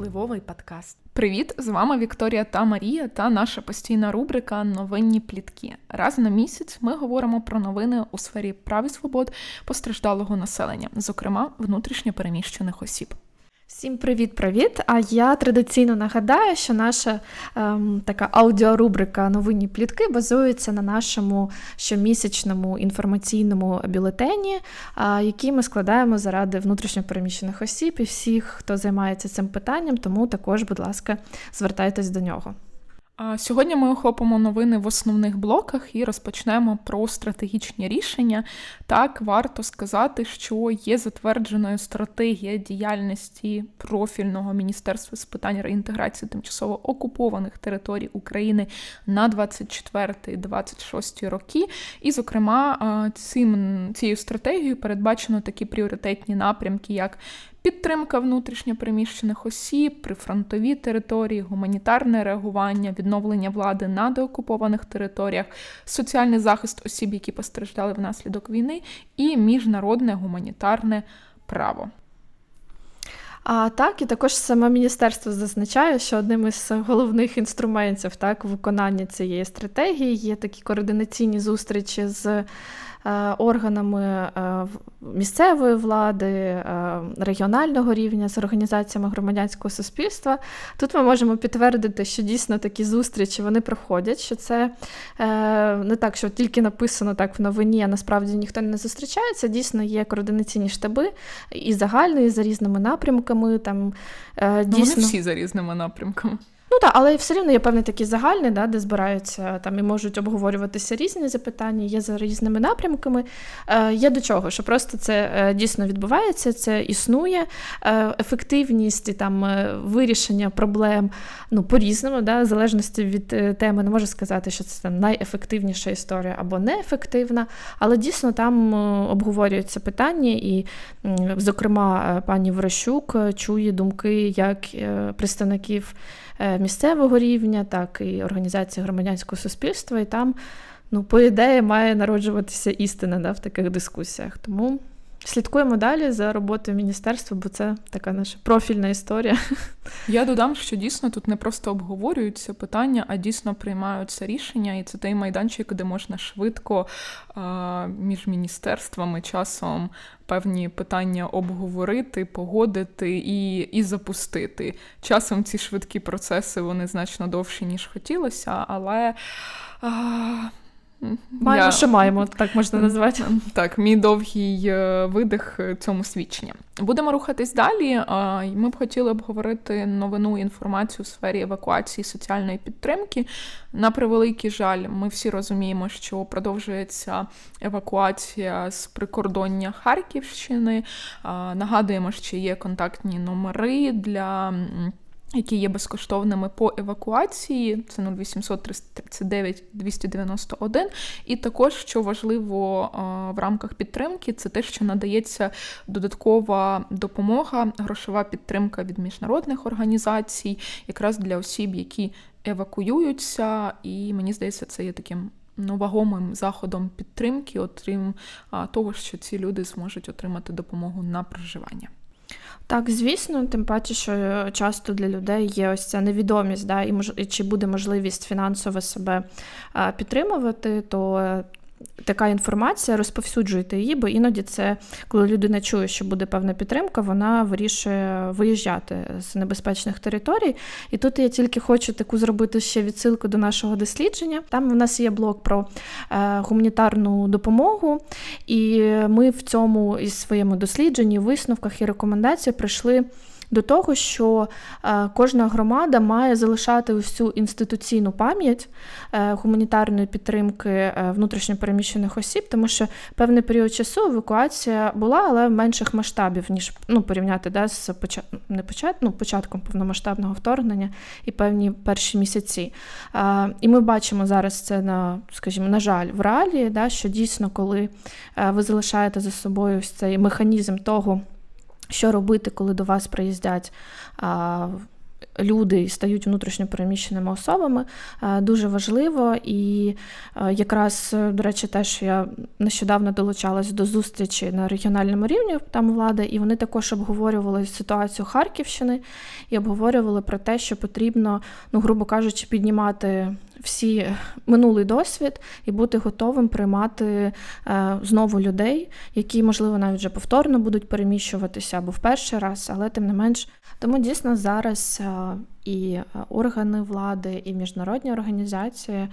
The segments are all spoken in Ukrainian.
Впливовий подкаст. Привіт! З вами Вікторія та Марія та наша постійна рубрика Новинні плітки. Раз на місяць ми говоримо про новини у сфері прав і свобод постраждалого населення, зокрема внутрішньо переміщених осіб. Всім привіт-привіт! А я традиційно нагадаю, що наша ем, така аудіорубрика Новинні плітки базується на нашому щомісячному інформаційному бюлетені, е, який ми складаємо заради внутрішньопереміщених осіб і всіх, хто займається цим питанням. Тому також, будь ласка, звертайтесь до нього. Сьогодні ми охопимо новини в основних блоках і розпочнемо про стратегічні рішення. Так, варто сказати, що є затвердженою стратегія діяльності профільного міністерства з питань реінтеграції тимчасово окупованих територій України на 24-26 роки. І, зокрема, цим цією стратегією передбачено такі пріоритетні напрямки, як підтримка внутрішньопереміщених осіб, прифронтові території, гуманітарне реагування, відновлення влади на деокупованих територіях, соціальний захист осіб, які постраждали внаслідок війни, і міжнародне гуманітарне право. А так, і також саме міністерство зазначає, що одним із головних інструментів так виконання цієї стратегії є такі координаційні зустрічі з органами е, місцевої влади, е, регіонального рівня з організаціями громадянського суспільства. Тут ми можемо підтвердити, що дійсно такі зустрічі вони проходять. Що це не так, що тільки написано так в новині, а насправді ніхто не зустрічається. Дійсно, є координаційні штаби і загальні, і за різними напрямками. Там дійсно... Ну, вони всі за різними напрямками. Ну так, але все рівно є певний такий загальний, да, де збираються там і можуть обговорюватися різні запитання, є за різними напрямками. Е, Є до чого, що просто це е, дійсно відбувається, це існує. Е, Ефективність і там е, вирішення проблем ну, по-різному, да, в залежності від е, теми, не можу сказати, що це там найефективніша історія або неефективна, але дійсно там обговорюються питання, і, зокрема, пані Вращук чує думки як представників. Е, місцевого рівня, так і організації громадянського суспільства, і там, ну, по ідеї, має народжуватися істина да, в таких дискусіях. Тому слідкуємо далі за роботою міністерства, бо це така наша профільна історія. Я додам, що дійсно тут не просто обговорюються питання, а дійсно приймаються рішення, і це той майданчик, де можна швидко між міністерствами часом певні питання обговорити, погодити і і запустити. Часом ці швидкі процеси вони значно довші, ніж хотілося, але. Маємо, я... що маємо, так можна назвати. Так, мій довгий е, видих цьому свідчення. Будемо рухатись далі. Ми б хотіли обговорити новину інформацію у сфері евакуації соціальної підтримки. На превеликий жаль, ми всі розуміємо, що продовжується евакуація з прикордоння Харківщини. Нагадуємо, що є контактні номери для які є безкоштовними по евакуації, це 0800 339 291. І також, що важливо в рамках підтримки, це те, що надається додаткова допомога, грошова підтримка від міжнародних організацій, якраз для осіб, які евакуюються, і мені здається, це є таким. Вагомим заходом підтримки, окрім того, що ці люди зможуть отримати допомогу на проживання. Так, звісно, тим паче, що е, часто для людей є ось ця невідомість, да, і мож... чи буде можливість фінансово себе підтримувати, то е, така інформація, розповсюджуйте її, бо іноді це, коли людина чує, що буде певна підтримка, вона вирішує виїжджати з небезпечних територій. І тут я тільки хочу таку зробити ще відсилку до нашого дослідження. Там у нас є блок про е, гуманітарну допомогу, і ми в цьому із своєму дослідженні, висновках і рекомендаціях прийшли до того, що е, кожна громада має залишати всю інституційну пам'ять е, гуманітарної підтримки е, внутрішньопереміщених осіб, тому що певний період часу евакуація була, але в менших масштабів, ніж ну, порівняти да, з почат... не почат... ну, початком повномасштабного вторгнення і певні перші місяці. І ми бачимо зараз це на, скажімо, на жаль, в реалії, да, що дійсно, коли ви залишаєте за собою ось цей механізм того що робити, коли до вас приїздять люди стають внутрішньо переміщеними особами, е, дуже важливо. І е, якраз, до речі, теж я нещодавно долучалась до зустрічі на регіональному рівні там влади, і вони також обговорювали ситуацію Харківщини і обговорювали про те, що потрібно, ну, грубо кажучи, піднімати всі минулий досвід і бути готовим приймати е, знову людей, які, можливо, навіть вже повторно будуть переміщуватися або в перший раз, але тим не менш. Тому дійсно зараз е, Пока і е, органи влади, і міжнародні організації е,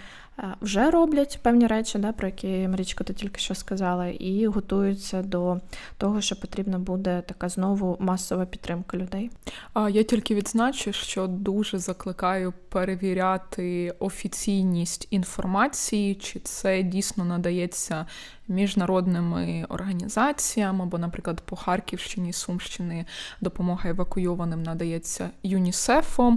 вже роблять певні речі, да, про які Марічка ти тільки що сказала, і готуються до того, що потрібна буде така знову масова підтримка людей. А я тільки відзначу, що дуже закликаю перевіряти офіційність інформації, чи це дійсно надається міжнародними організаціями, або, наприклад, по Харківщині, Сумщини допомога евакуйованим надається ЮНІСЕФом.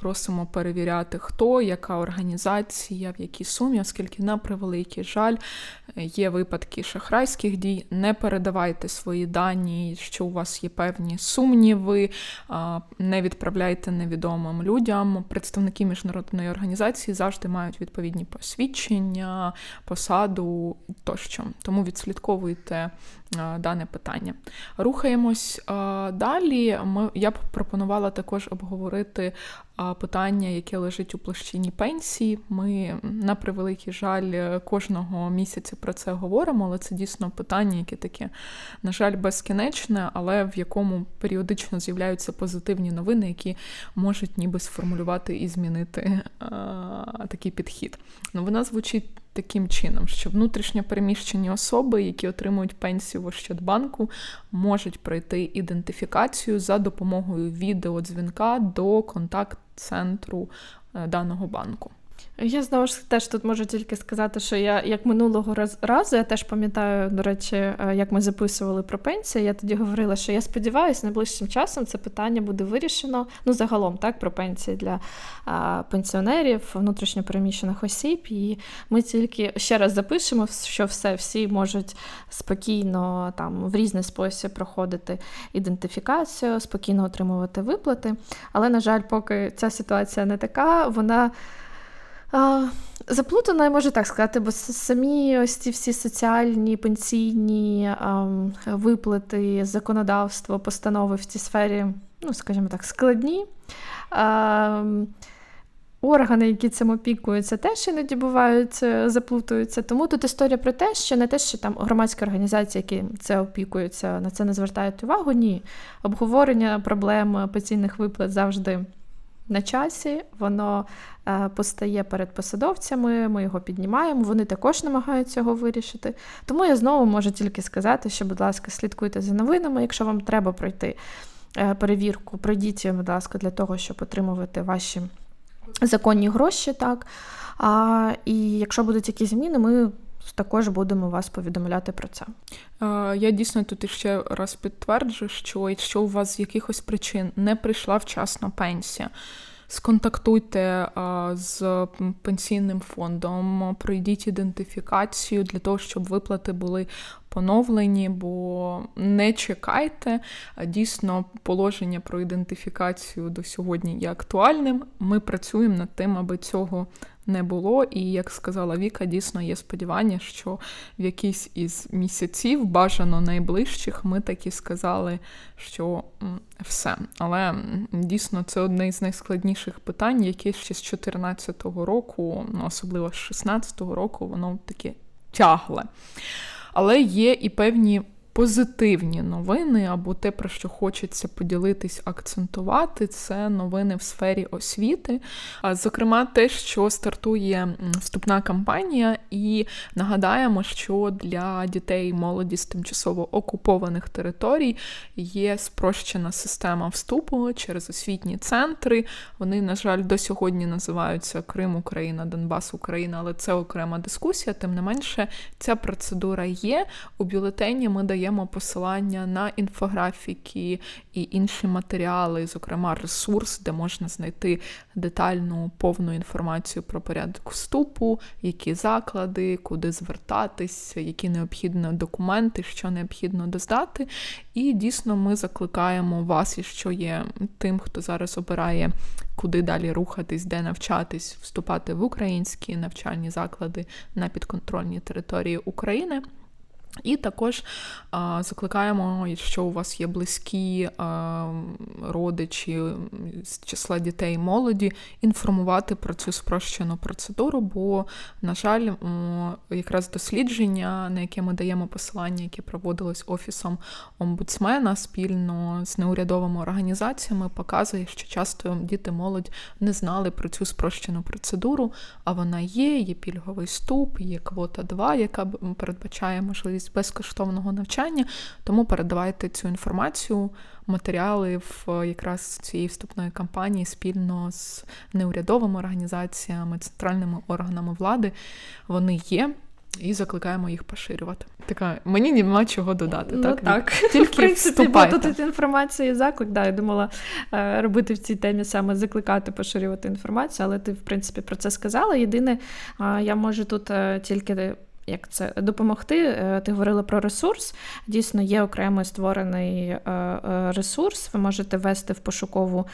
Просимо перевіряти, хто, яка організація, в якій сумі, оскільки на превеликий жаль є випадки шахрайських дій. Не передавайте свої дані, що у вас є певні сумніви, не відправляйте невідомим людям. Представники міжнародної організації завжди мають відповідні посвідчення, посаду тощо. Тому відслідковуйте дане питання. Рухаємось далі. Ми, Я б пропонувала також обговорити питання, яке лежить у площині пенсії. Ми, на превеликий жаль, кожного місяця про це говоримо, але це дійсно питання, яке таке, на жаль, безкінечне, але в якому періодично з'являються позитивні новини, які можуть ніби сформулювати і змінити а, такий підхід. Новина звучить таким чином, що внутрішньо переміщені особи, які отримують пенсію в Ощадбанку, можуть пройти ідентифікацію за допомогою відеодзвінка до контакт-центру е, даного банку. Я знову ж теж тут можу тільки сказати, що я як минулого разу, я теж пам'ятаю, до речі, е, як ми записували про пенсію. Я тоді говорила, що я сподіваюся, найближчим часом це питання буде вирішено. Ну, загалом, так, про пенсії для а, пенсіонерів, внутрішньопереміщених осіб. І ми тільки ще раз запишемо, що все всі можуть спокійно там в різний спосіб проходити ідентифікацію, спокійно отримувати виплати. Але, на жаль, поки ця ситуація не така, вона. Заплутано, я можу так сказати, бо самі ось ці всі соціальні, пенсійні ем, виплати, законодавство, постанови в цій сфері, ну, скажімо так, складні. Ем, органи, які цим опікуються, теж іноді бувають, е, заплутуються. Тому тут історія про те, що не те, що там громадські організації, які це опікуються, на це не звертають увагу. Ні. Обговорення проблем пенсійних виплат завжди на часі, воно е, постає перед посадовцями, ми його піднімаємо, вони також намагаються його вирішити. Тому я знову можу тільки сказати, що, будь ласка, слідкуйте за новинами, якщо вам треба пройти е, перевірку, пройдіть, будь ласка, для того, щоб отримувати ваші законні гроші. так. А, І якщо будуть якісь зміни, ми також будемо вас повідомляти про це. Я дійсно тут іще раз підтверджу, що якщо у вас з якихось причин не прийшла вчасно пенсія, сконтактуйте з пенсійним фондом, пройдіть ідентифікацію для того, щоб виплати були поновлені, бо не чекайте. Дійсно, положення про ідентифікацію до сьогодні є актуальним. Ми працюємо над тим, аби цього не було. І як сказала Віка, дійсно є сподівання, що в якийсь із місяців, бажано найближчих, ми таки сказали, що все. Але дійсно це одне із найскладніших питань, яке ще з 2014 року, ну, особливо з 2016 року, воно таке тягле. Але є і певні позитивні новини, або те, про що хочеться поділитись, акцентувати, це новини в сфері освіти. Зокрема, те, що стартує вступна кампанія, і нагадаємо, що для дітей і молоді з тимчасово окупованих територій є спрощена система вступу через освітні центри. Вони, на жаль, до сьогодні називаються Крим, Україна, Донбас, Україна, але це окрема дискусія. Тим не менше, ця процедура є. У бюлетені ми даємо даємо посилання на інфографіки і інші матеріали, зокрема ресурс, де можна знайти детальну повну інформацію про порядок вступу, які заклади, куди звертатись, які необхідні документи, що необхідно доздати. І дійсно ми закликаємо вас, якщо є тим, хто зараз обирає, куди далі рухатись, де навчатись, вступати в українські навчальні заклади на підконтрольній території України. І також а, закликаємо, якщо у вас є близькі а, родичі з числа дітей і молоді, інформувати про цю спрощену процедуру, бо, на жаль, якраз дослідження, на яке ми даємо посилання, яке проводилось офісом омбудсмена спільно з неурядовими організаціями, показує, що часто діти молодь не знали про цю спрощену процедуру, а вона є, є пільговий вступ, є квота 2, яка передбачає можливість безкоштовного навчання. Тому передавайте цю інформацію, матеріали в е, якраз цієї вступної кампанії спільно з неурядовими організаціями, центральними органами влади. Вони є. І закликаємо їх поширювати. Така мені нема чого додати. Ну так, так. Тільки в принципі, бо тут інформація і заклик. Да, я думала е, робити в цій темі саме закликати, поширювати інформацію, але ти, в принципі, про це сказала. Єдине, я можу тут е, тільки. Як це допомогти? Е, Ти говорила про ресурс. Дійсно, є окремий створений е, е, ресурс. Ви можете ввести в пошукову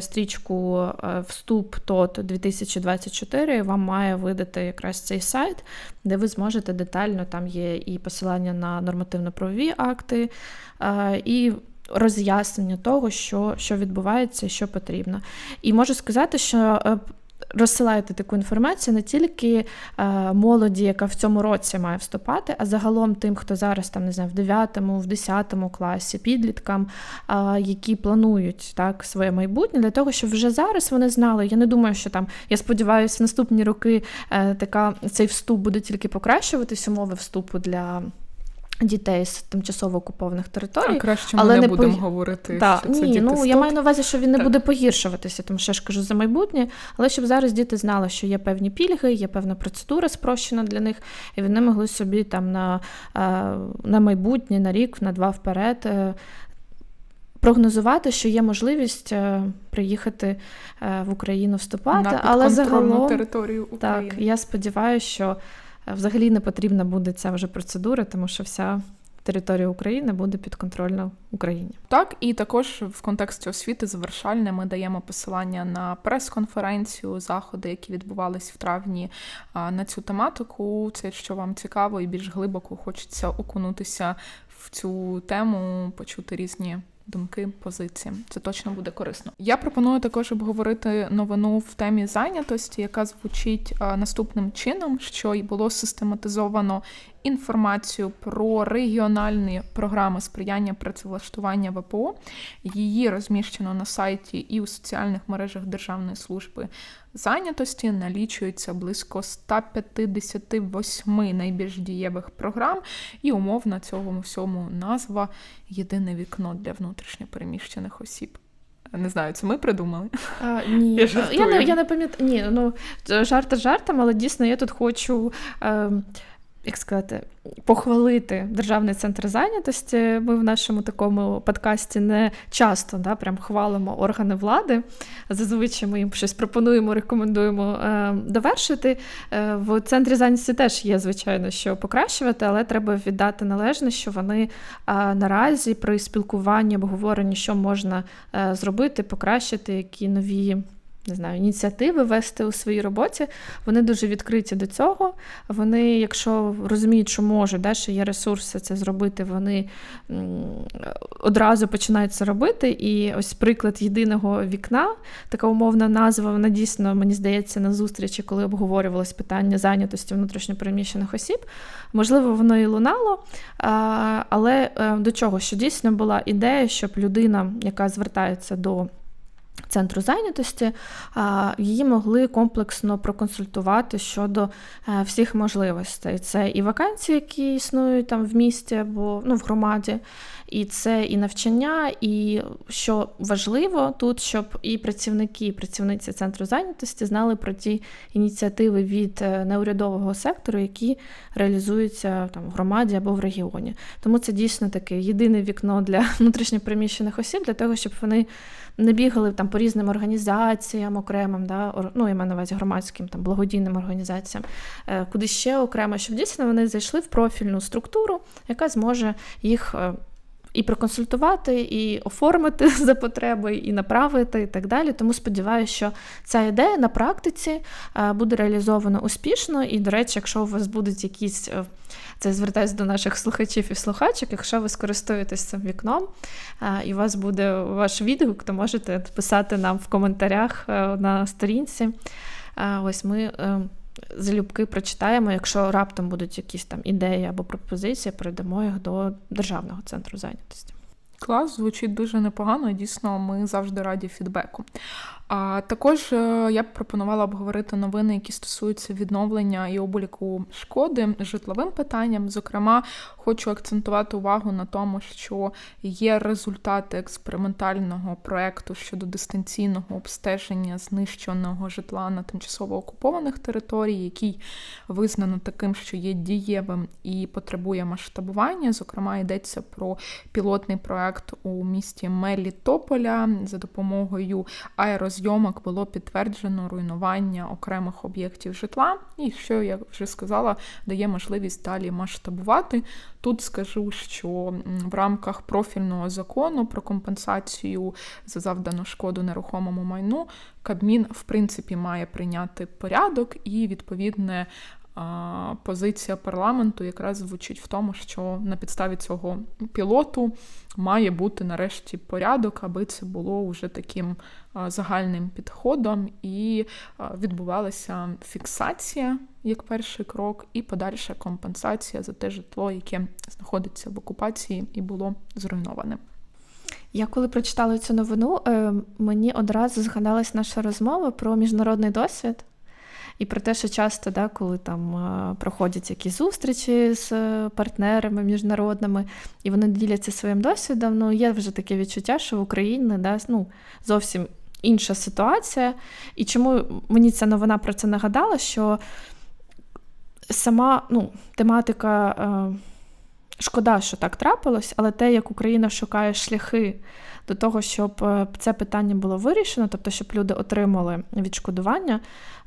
стрічку вступ ТОТ 2024. і Вам має видати якраз цей сайт, де ви зможете детально там є і посилання на нормативно-правові акти, і роз'яснення того, що, що відбувається що потрібно. І можу сказати, що. Розсилаєте таку інформацію не тільки е, молоді, яка в цьому році має вступати, а загалом тим, хто зараз там не знаю, в 9, в 10 класі, підліткам, які планують так своє майбутнє, для того, щоб вже зараз вони знали. Я не думаю, що там я сподіваюся, в наступні роки е, така цей вступ буде тільки покращуватись, умови вступу для. Дітей з тимчасово окупованих територій, А краще але ми не не будемо пої- говорити, так, що це ні, діти ну я маю на увазі, що він не Так. буде погіршуватися, тому що я ж кажу за майбутнє. Але щоб зараз діти знали, що є певні пільги, є певна процедура спрощена для них, і вони могли собі там на, е, на майбутнє, на рік, на два вперед. е, Прогнозувати, що є можливість е, приїхати в Україну вступати, на але загалом територію України. так, я сподіваюся, що взагалі не потрібна буде ця вже процедура, тому що вся територія України буде підконтрольна Україні. Так, і також в контексті освіти завершальне ми даємо посилання на прес-конференцію, заходи, які відбувались в травні на цю тематику. Це якщо вам цікаво і більш глибоко хочеться окунутися в цю тему, почути різні. Думки, позиції, це точно буде корисно. Я пропоную також обговорити новину в темі зайнятості, яка звучить наступним чином, що й було систематизовано інформацію про регіональні програми сприяння працевлаштування ВПО. Її розміщено на сайті і у соціальних мережах Державної служби зайнятості. Налічується близько 158 найбільш дієвих програм, і умовно цьому всьому назва Єдине вікно для внутрішньопереміщених осіб. Не знаю, це ми придумали. А, ні, Я жартую. я не, я не пам'ятаю. Ні, ну жарти жартом, але дійсно я тут хочу. Е, як сказати, похвалити Державний центр зайнятості. Ми в нашому такому подкасті не часто да, прям хвалимо органи влади. Зазвичай ми їм щось пропонуємо, рекомендуємо е, довершити. Е, в центрі зайнятості теж є, звичайно, що покращувати, але треба віддати належне, що вони е, наразі при спілкуванні, обговоренні, що можна е, зробити, покращити, які нові не знаю, ініціативи вести у своїй роботі. Вони дуже відкриті до цього. Вони, якщо розуміють, що можуть, да, що є ресурси це зробити, вони одразу починають це робити. І ось приклад єдиного вікна, така умовна назва, вона дійсно, мені здається, на зустрічі, коли обговорювалось питання зайнятості внутрішньопереміщених осіб. Можливо, воно і лунало, але е, до чого? Що дійсно була ідея, щоб людина, яка звертається до Центру зайнятості її могли комплексно проконсультувати щодо е, всіх можливостей. Це і вакансії, які існують там в місті або ну, в громаді, і це і навчання, і що важливо тут, щоб і працівники, і працівниці центру зайнятості знали про ті ініціативи від е, неурядового сектору, які реалізуються там в громаді або в регіоні. Тому це дійсно таке єдине вікно для внутрішньопереміщених осіб, для того, щоб вони не бігали там по різним організаціям окремим, да, ну, я маю на увазі громадським там благодійним організаціям, е, куди ще окремо, щоб дійсно вони зайшли в профільну структуру, яка зможе їх. І проконсультувати, і оформити за потреби, і направити, і так далі. Тому сподіваюся, що ця ідея на практиці е, буде реалізована успішно. І, до речі, якщо у вас будуть якісь, е, це звертаюся до наших слухачів і слухачок, якщо ви скористуєтесь цим вікном, е, і у вас буде ваш відгук, то можете писати нам в коментарях на сторінці. Ось ми залюбки прочитаємо. Якщо раптом будуть якісь там ідеї або пропозиції, передамо їх до Державного центру зайнятості. Клас звучить дуже непогано. Дійсно, ми завжди раді фідбеку. А також е, я б пропонувала обговорити новини, які стосуються відновлення і обліку шкоди житловим питанням. Зокрема, хочу акцентувати увагу на тому, що є результати експериментального проекту щодо дистанційного обстеження знищеного житла на тимчасово окупованих територій, який визнано таким, що є дієвим і потребує масштабування. Зокрема, йдеться про пілотний проект у місті Мелітополя за допомогою аерозмінів зйомок було підтверджено руйнування окремих об'єктів житла, і що я вже сказала, дає можливість далі масштабувати. Тут скажу, що в рамках профільного закону про компенсацію за завдану шкоду нерухомому майну Кабмін в принципі має прийняти порядок і відповідне позиція парламенту якраз звучить в тому, що на підставі цього пілоту має бути нарешті порядок, аби це було вже таким загальним підходом, і відбувалася фіксація як перший крок, і подальша компенсація за те житло, яке знаходиться в окупації і було зруйноване. Я коли прочитала цю новину, е, мені одразу згадалась наша розмова про міжнародний досвід. І про те, що часто, да, коли там е, проходять якісь зустрічі з е, партнерами міжнародними, і вони діляться своїм досвідом, ну є вже таке відчуття, що в Україні да, ну, зовсім інша ситуація. І чому мені ця новина про це нагадала, що сама ну, тематика. Е, Шкода, що так трапилось, але те, як Україна шукає шляхи до того, щоб це питання було вирішено, тобто, щоб люди отримали відшкодування,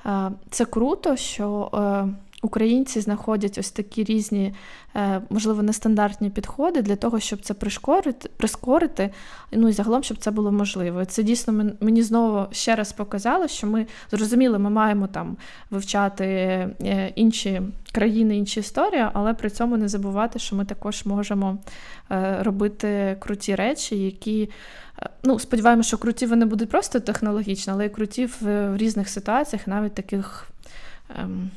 Е, це круто, що е, українці знаходять ось такі різні, е, можливо, нестандартні підходи для того, щоб це прискорити, прискорити, ну і загалом, щоб це було можливо. Це дійсно мені знову ще раз показало, що ми зрозуміли, ми маємо там вивчати інші країни, інші історії, але при цьому не забувати, що ми також можемо робити круті речі, які. Ну, сподіваємося, що круті вони будуть просто технологічно, але й круті в, в різних ситуаціях, навіть таких ем,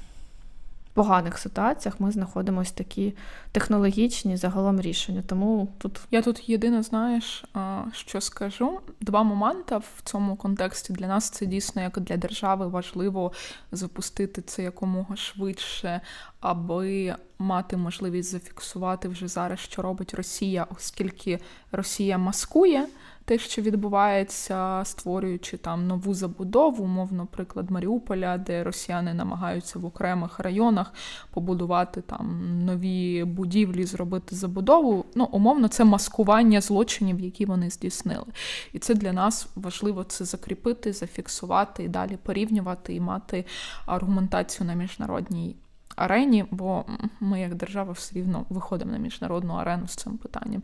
поганих ситуаціях, ми знаходимося такі технологічні загалом рішення. Тому тут я тут єдине знаєш, що скажу. Два моменти в цьому контексті для нас це дійсно як для держави важливо запустити це якомога швидше, аби мати можливість зафіксувати вже зараз, що робить Росія, оскільки Росія маскує те, що відбувається, створюючи там нову забудову, умовно, приклад Маріуполя, де росіяни намагаються в окремих районах побудувати там нові будівлі, зробити забудову. Ну, умовно, це маскування злочинів, які вони здійснили. І це для нас важливо це закріпити, зафіксувати і далі порівнювати і мати аргументацію на міжнародній арені, бо ми, як держава, все рівно виходимо на міжнародну арену з цим питанням.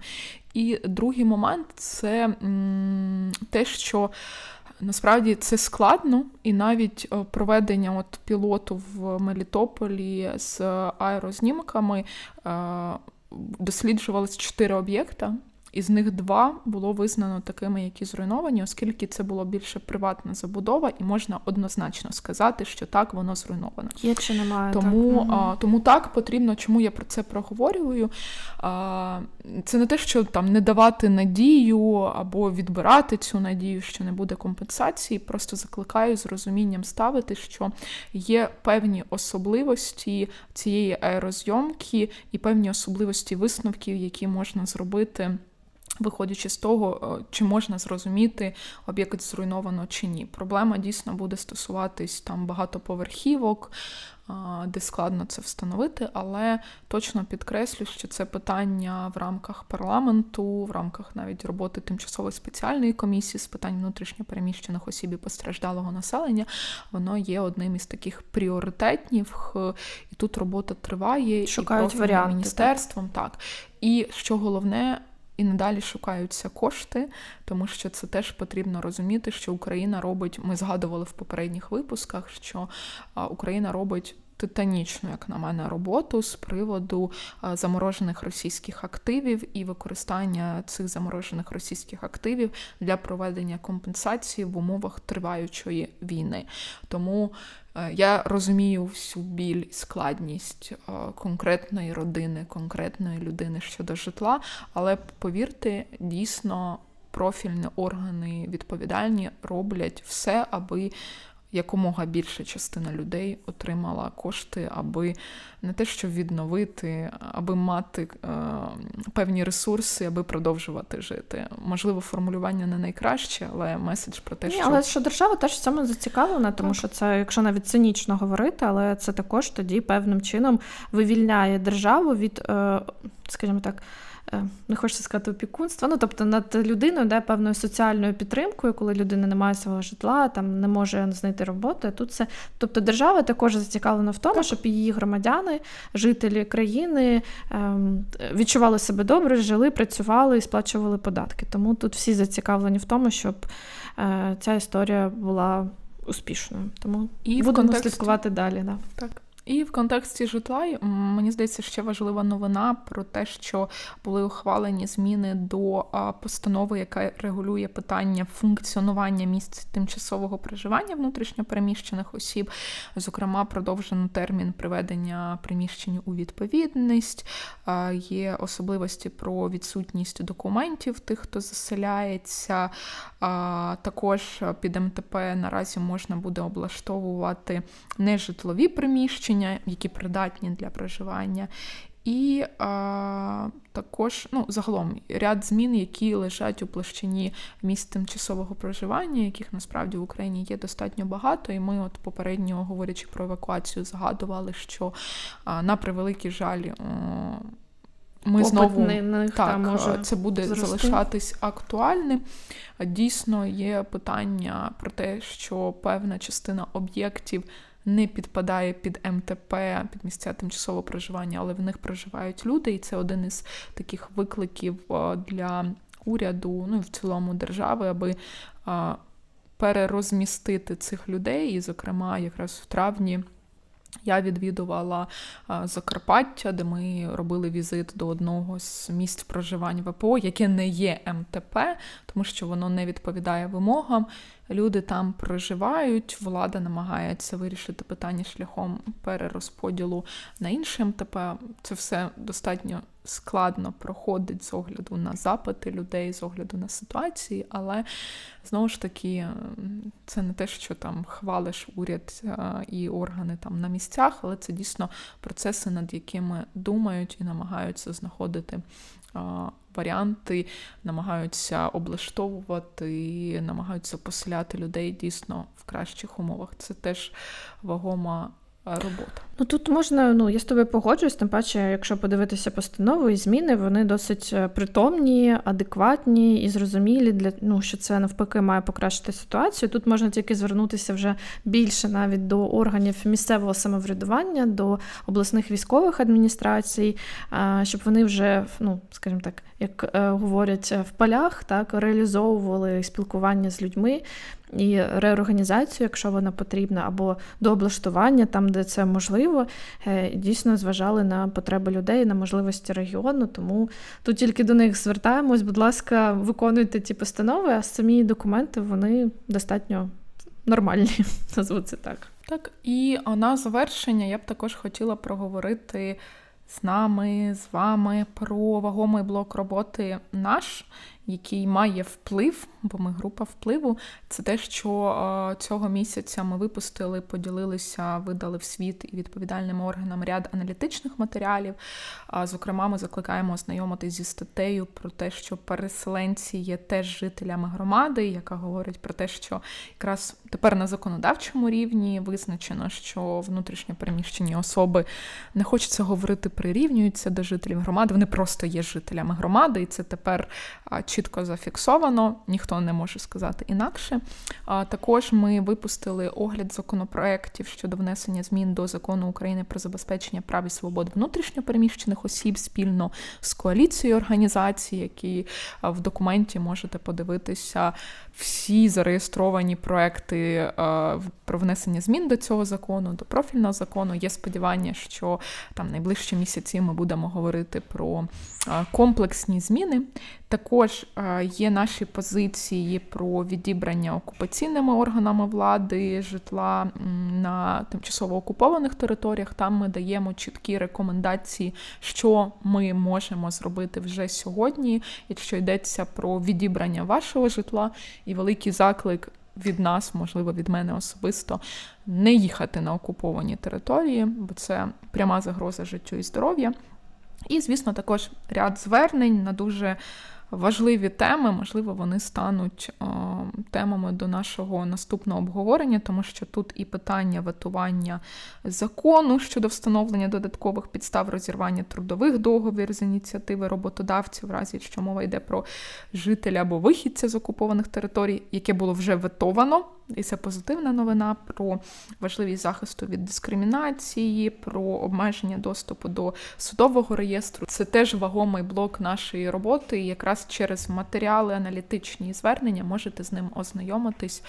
І другий момент це те, що насправді це складно, і навіть е, проведення от пілоту в Мелітополі з аерознімками е, досліджувалися чотири об'єкта. Із них два було визнано такими, які зруйновані, оскільки це було більше приватна забудова, і можна однозначно сказати, що так воно зруйновано. Є чи немає Тому так? а, тому так потрібно, чому я про це проговорюю. А, Це не те, що там не давати надію або відбирати цю надію, що не буде компенсації. Просто закликаю з розумінням ставити, що є певні особливості цієї аерозйомки і певні особливості висновків, які можна зробити. Виходячи з того, чи можна зрозуміти, об'єкт зруйновано чи ні. Проблема дійсно буде стосуватись там багатоповерхівок, де складно це встановити, але точно підкреслю, що це питання в рамках парламенту, в рамках навіть роботи тимчасової спеціальної комісії з питань внутрішньопереміщених осіб і постраждалого населення, воно є одним із таких пріоритетів, і тут робота триває Шукають і варіанти, міністерством. Так. так. І що головне, і надалі шукаються кошти, тому що це теж потрібно розуміти, що Україна робить. Ми згадували в попередніх випусках, що Україна робить. Титанічну, як на мене, роботу з приводу заморожених російських активів і використання цих заморожених російських активів для проведення компенсації в умовах триваючої війни. Тому я розумію всю біль і складність конкретної родини, конкретної людини щодо житла, але повірте, дійсно профільні органи відповідальні роблять все, аби якомога більша частина людей отримала кошти, аби не те, щоб відновити, аби мати е, певні ресурси, аби продовжувати жити. Можливо, формулювання не найкраще, але меседж про те, Ні, що але що держава теж в цьому зацікавлена, тому так. що це, якщо навіть цинічно говорити, але це також тоді певним чином вивільняє державу від, е, скажімо так. Е, не хочеться сказати опікунства, ну тобто над людиною, де певною соціальною підтримкою, коли людина не має свого житла, там не може знайти роботу. Тут це, тобто держава також зацікавлена в тому, так. щоб її громадяни, жителі країни ем, відчували себе добре, жили, працювали і сплачували податки. Тому тут всі зацікавлені в тому, щоб е, ця історія була успішною. Тому і будемо контексті... слідкувати далі. Да. Так. І в контексті житла мені здається, ще важлива новина про те, що були ухвалені зміни до постанови, яка регулює питання функціонування місць тимчасового проживання внутрішньопереміщених осіб. Зокрема, продовжено термін приведення приміщень у відповідність. Є особливості про відсутність документів тих, хто заселяється. Також під МТП наразі можна буде облаштовувати нежитлові приміщення приміщення, які придатні для проживання. І а, також ну, загалом ряд змін, які лежать у площині місць тимчасового проживання, яких насправді в Україні є достатньо багато. І ми, от попередньо говорячи про евакуацію, згадували, що а, на превеликий жаль. Ми Опит знову них так, там може це буде зрости. залишатись актуальним. Дійсно, є питання про те, що певна частина об'єктів не підпадає під МТП, під місця тимчасового проживання, але в них проживають люди, і це один із таких викликів для уряду, ну і в цілому держави, аби перерозмістити цих людей. І, зокрема, якраз в травні. Я відвідувала Закарпаття, де ми робили візит до одного з місць проживань ВПО, яке не є МТП, тому що воно не відповідає вимогам. Люди там проживають, влада намагається вирішити питання шляхом перерозподілу на інше МТП. Це все достатньо складно проходить з огляду на запити людей, з огляду на ситуації, але знову ж таки, це не те, що там хвалиш уряд і органи там на місцях, але це дійсно процеси, над якими думають і намагаються знаходити варіанти, намагаються облаштовувати, намагаються поселяти людей дійсно в кращих умовах. Це теж вагома робота. Ну тут можна, ну я з тобою погоджуюсь, тим паче, якщо подивитися постанови і зміни, вони досить е, притомні, адекватні і зрозумілі для ну, що це навпаки має покращити ситуацію. Тут можна тільки звернутися вже більше навіть до органів місцевого самоврядування, до обласних військових адміністрацій, щоб вони вже, ну скажімо так, як е, говорять в полях, так реалізовували спілкування з людьми і реорганізацію, якщо вона потрібна, або до облаштування, там, де це можливо, е, дійсно зважали на потреби людей, на можливості регіону. Тому тут тільки до них звертаємось, будь ласка, виконуйте ті постанови, а самі документи вони достатньо нормальні, назву це так. Так, і на завершення я б також хотіла проговорити з нами, з вами про вагомий блок роботи наш, який має вплив, бо ми група впливу. Це те, що цього місяця ми випустили, поділилися, видали в світ і відповідальним органам ряд аналітичних матеріалів. Зокрема, ми закликаємо ознайомитись зі статтею про те, що переселенці є теж жителями громади, яка говорить про те, що якраз тепер на законодавчому рівні визначено, що внутрішньо переміщені особи не хочеться говорити, прирівнюються до жителів громади. Вони просто є жителями громади, і це тепер чітко зафіксовано, ніхто не може сказати інакше. Також ми випустили огляд законопроєктів щодо внесення змін до закону України про забезпечення прав і свобод внутрішньопереміщених осіб спільно з коаліцією організацій, які в документі можете подивитися всі зареєстровані проекти про внесення змін до цього закону, до профільного закону. Є сподівання, що там найближчі місяці ми будемо говорити про комплексні зміни. Також є наші позиції про відібрання окупаційними органами влади житла на тимчасово окупованих територіях. Там ми даємо чіткі рекомендації, що ми можемо зробити вже сьогодні, якщо йдеться про відібрання вашого житла, і великий заклик. Від нас, можливо, від мене особисто, не їхати на окуповані території, бо це пряма загроза життю і здоров'я. І, звісно, також ряд звернень на дуже важливі теми, можливо, вони стануть о, темами до нашого наступного обговорення, тому що тут і питання ветування закону щодо встановлення додаткових підстав розірвання трудових договорів з ініціативи роботодавців, в разі якщо мова йде про жителя або вихідця з окупованих територій, яке було вже ветовано. І це позитивна новина про важливість захисту від дискримінації, про обмеження доступу до судового реєстру. Це теж вагомий блок нашої роботи. І якраз через матеріали аналітичні звернення можете з ним ознайомитись,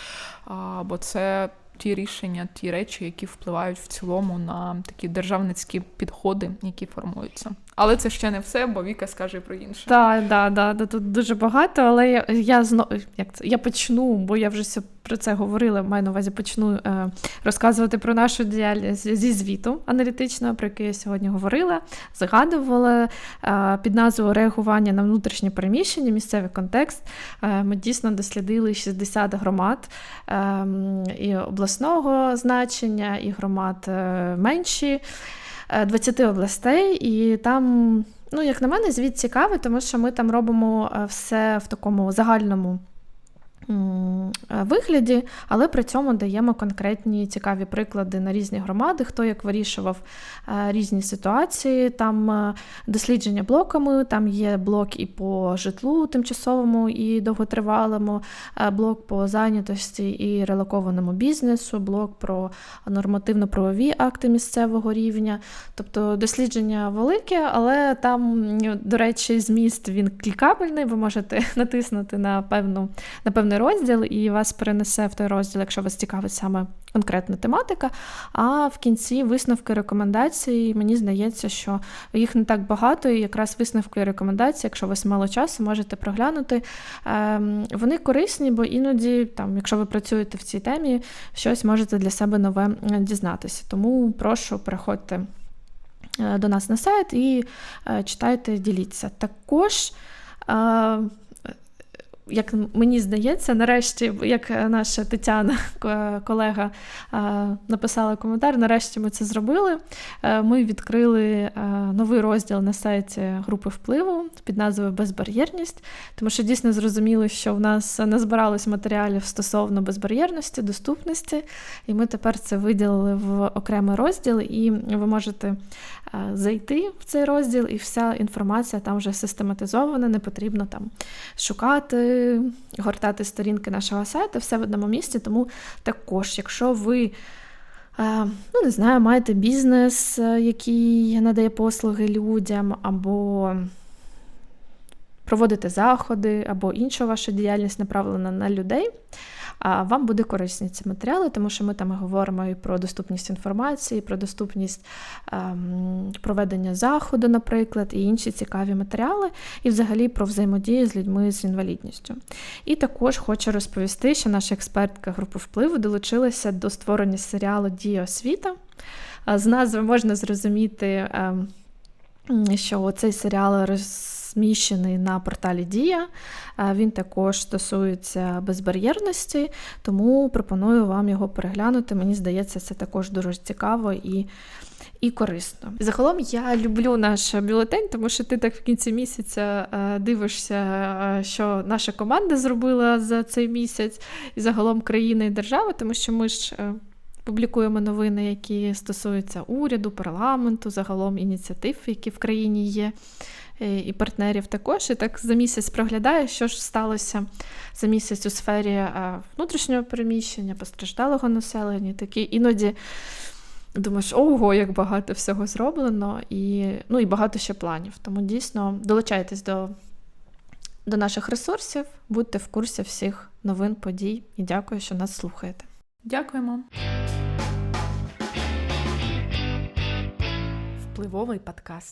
бо це. Ті рішення, ті речі, які впливають в цілому на такі державницькі підходи, які формуються. Але це ще не все, бо Віка скаже про інше. Так, да, да, да, тут дуже багато, але я я знову як це я почну, бо я вже про це говорила. Маю на увазі почну е, розказувати про нашу діяльність зі звіту аналітичного, про який я сьогодні говорила, згадувала е, під назвою реагування на внутрішнє переміщення, місцевий контекст. Е, ми дійсно дослідили 60 громад і обласного значення, і громад менші. 20 областей, і там, ну, як на мене, звіт цікавий, тому що ми там робимо все в такому загальному вигляді, але при цьому даємо конкретні цікаві приклади на різні громади, хто як вирішував е, різні ситуації. Там е, дослідження блоками, там є блок і по житлу тимчасовому і довготривалому, блок по зайнятості і релокованому бізнесу, блок про нормативно-правові акти місцевого рівня. Тобто дослідження велике, але там, до речі, зміст він клікабельний, ви можете натиснути на певну на певний розділ, і вас перенесе в той розділ, якщо вас цікавить саме конкретна тематика. А в кінці висновки рекомендацій, мені здається, що їх не так багато, і якраз висновки рекомендацій, якщо у вас мало часу, можете проглянути. Ем, вони корисні, бо іноді, там, якщо ви працюєте в цій темі, щось можете для себе нове дізнатися. Тому прошу переходьте е, до нас на сайт і е, читайте, діліться. Також. Е, як мені здається, нарешті, як наша Тетяна, колега, написала коментар, нарешті ми це зробили. Е, ми відкрили е, новий розділ на сайті групи впливу під назвою Безбар'єрність, тому що дійсно зрозуміло, що в нас не збиралось матеріалів стосовно безбар'єрності, доступності, і ми тепер це виділили в окремий розділ, і ви можете е, зайти в цей розділ, і вся інформація там вже систематизована, не потрібно там шукати гортати сторінки нашого сайту, все в одному місці. Тому також, якщо ви е, ну, не знаю, маєте бізнес, е, який надає послуги людям, або проводите заходи, або інша ваша діяльність направлена на людей. Вам буде корисні ці матеріали, тому що ми там говоримо і про доступність інформації, про доступність ем, проведення заходу, наприклад, і інші цікаві матеріали, і взагалі про взаємодію з людьми з інвалідністю. І також хочу розповісти, що наша експертка групи впливу долучилася до створення серіалу Дія освіта. З назви можна зрозуміти, ем, що цей серіал розміщений на порталі Дія. Е, Він також стосується безбар'єрності, тому пропоную вам його переглянути. Мені здається, це також дуже цікаво і. І корисно. Загалом я люблю наш бюлетень, тому що ти так в кінці місяця е, дивишся, е, що наша команда зробила за цей місяць, і загалом країни і держави, тому що ми ж публікуємо новини, які стосуються уряду, парламенту, загалом ініціатив, які в країні є, і партнерів також. І так за місяць проглядаю, що ж сталося за місяць у сфері е, внутрішнього переміщення, постраждалого населення. Такі іноді думаєш, ого, як багато всього зроблено, і, ну, і багато ще планів. Тому дійсно долучайтесь до, до наших ресурсів, будьте в курсі всіх новин, подій і дякую, що нас слухаєте. Дякуємо. Впливовий подкаст.